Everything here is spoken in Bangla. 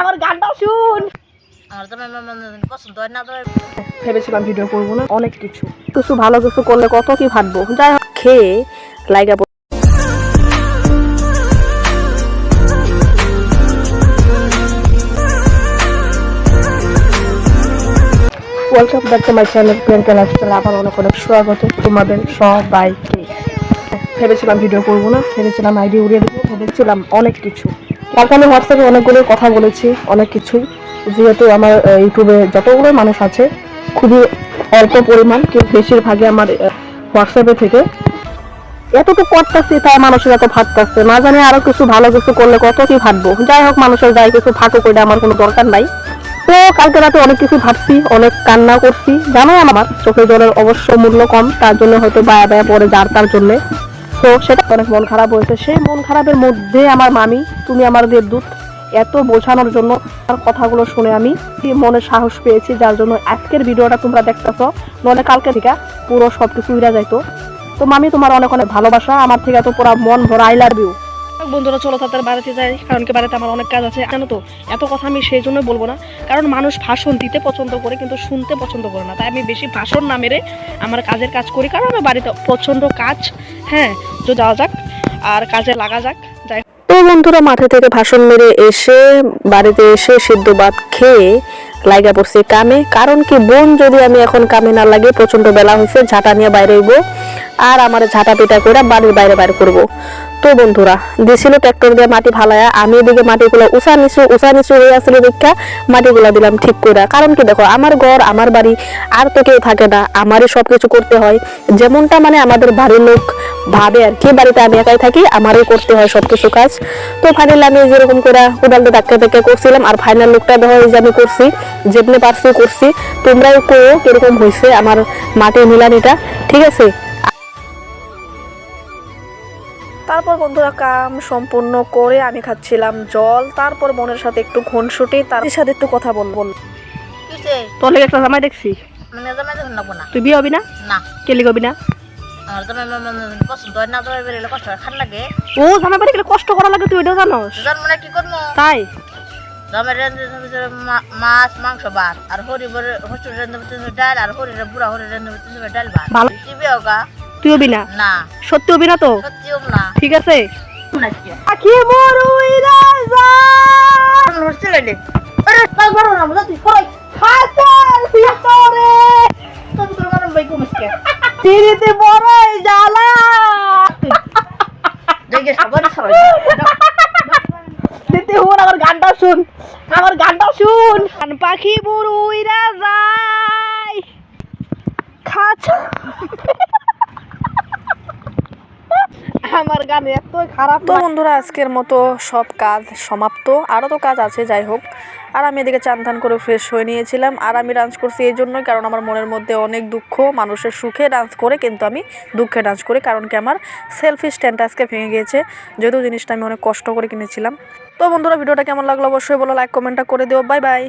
আমার গানটাও শুন। ভেবেছিলাম ভিডিও করব না অনেক কিছু। কিছু ভালো কিছু করলে কত কি ভাববো। যাই হোক খেয়ে লাইগা welcome back to my channel Priyanka lifestyle আবার অনেক অনেক স্বাগত তোমাদের সবাইকে। ভেবেছিলাম ভিডিও করব না ভেবেছিলাম আইডি উড়িয়ে দেবো ভেবেছিলাম অনেক কিছু। কালকে আমি হোয়াটসঅ্যাপে অনেকগুলো কথা বলেছি, অনেক কিছুই যেহেতু আমার ইউটিউবে যতগুলো মানুষ আছে, খুবই অল্প পরিমাণ, কিন্তু বেশিরভাগই আমার হোয়াটসঅ্যাপে থেকে। এতটুকু করতেছি, তাই মানুষের এত ভাবতেছে। না জানি আরও কিছু ভালো কিছু করলে কত কি ভাববো। যাই হোক, মানুষের যাই কিছু ফাঁকো করে আমার কোনো দরকার নাই। তো কালকে রাতে অনেক কিছু ভাবছি, অনেক কান্না করছি। জানো আমার, চোখের জলের অবশ্য মূল্য কম, তার জন্য হয়তো বায়া বায়া পরে যার তার জন্য। তো সেটা অনেক মন খারাপ হয়েছে। সেই মন খারাপের মধ্যে আমার মামি, তুমি আমার দেবদূত এত বোঝানোর জন্য তার কথাগুলো শুনে আমি মনে সাহস পেয়েছি, যার জন্য আজকের ভিডিওটা তোমরা দেখতেছ। নলে কালকে থেকে পুরো সব কিছু উড়ে যাইতো। তো মামি, তোমার অনেক অনেক ভালোবাসা। আমার থেকে তো পুরো মন ভরা আই লাভ ইউ বন্ধুরা, চলো তাদের বাড়িতে যাই, কারণ কি বাড়িতে আমার অনেক কাজ আছে। জানো তো, এত কথা আমি সেই জন্য বলব না, কারণ মানুষ ভাষণ দিতে পছন্দ করে, কিন্তু শুনতে পছন্দ করে না। তাই আমি বেশি ভাষণ না মেরে আমার কাজের কাজ করি, কারণ আমার বাড়িতে প্রচণ্ড কাজ। হ্যাঁ তো যাওয়া যাক, আর কাজে লাগা যাক, যাই তো বন্ধুরা, মাঠে থেকে ভাষণ মেরে এসে বাড়িতে এসে সিদ্ধ ভাত খেয়ে লাগা পড়ছে কামে। কারণ কি, বোন যদি আমি এখন কামে না লাগে প্রচণ্ড বেলা হয়েছে, ঝাঁটা নিয়ে বাইরে হইব। আর আমার ঝাঁটা পিটা করে বাড়ির বাইরে বাইরে করব। তো বন্ধুরা, দিছিল ট্রাক্টর দিয়ে মাটি ফালায়া, আমি এদিকে মাটিগুলো উঁচা নিচু উঁচা নিচু হয়ে আসছিল দেখা মাটিগুলো দিলাম ঠিক করে কারণ কি দেখো, আমার ঘর, আমার বাড়ি, আর তো কেউ থাকে না, আমারই সব কিছু করতে হয়। যেমনটা মানে আমাদের বাড়ির লোক ভাবে আর কি, বাড়িতে আমি একাই থাকি, আমারই করতে হয় সব কিছু কাজ। তো ফাইনালি আমি যেরকম করে কোদালটা ধাক্কা ধাক্কা করছিলাম, আর ফাইনাল লুকটা দেখো এই যে আমি করছি, যেমনি পারছি করছি, তোমরাও করো কীরকম হয়েছে আমার মাটির মিলানিটা ঠিক আছে? তারপর বন্ধুরা কাম সম্পূর্ণ করে আমি খাচ্ছিলাম জল তারপর বোনের সাথে একটু খুনসুটি তার সাথে একটু কথা বল বল কিসে তোর লেগে একটা জামাই দেখছি মানে তুই বিয়ে হবি না না কেলি হবি না মনে হয় হয় ও জামাই বাড়ি গেলে কষ্ট করা লাগে তুই এটাও জানোস জন্ম না কি করব তাই মাছ মাংস ভাত আর হরি বরে হস্টুর রেঁধে দিতে হবে ডাল আর হরিরে বুড়া হরি রেঁধে দিতে হবে ডাল ভাত ভালো। কি বিয়ে তুই হবি না? সত্যি হবি না তো? ঠিক আছে? আখি মরুই রাজা। আরে না বুঝা তুই কই হাতের ভিতরে। তুমি তোর মানে ভাই কমিসকে তিরিতে বড়ই জ্বালা। দেখে সবার সবাই দিতে হুন আমার গানটা শুন। আমার গানটা শুন। কান পাখি বুড়ুই রাজাই খাঁচা। আমার গান এত খারাপ তো বন্ধুরা, আজকের মতো সব কাজ সমাপ্ত। আরও তো কাজ আছে, যাই হোক। আর আমি এদিকে চান টান করে ফ্রেশ হয়ে নিয়েছিলাম। আর আমি ডান্স করছি এই জন্যই, কারণ আমার মনের মধ্যে অনেক দুঃখ। মানুষের সুখে ডান্স করে, কিন্তু আমি দুঃখে ডান্স করি, কারণ কি আমার সেলফি স্ট্যান্ড আজকে ভেঙে গিয়েছে। যেহেতু জিনিসটা আমি অনেক কষ্ট করে কিনেছিলাম। তো বন্ধুরা, ভিডিওটা কেমন লাগল অবশ্যই বলো লাইক কমেন্টটা করে দিও। Bye bye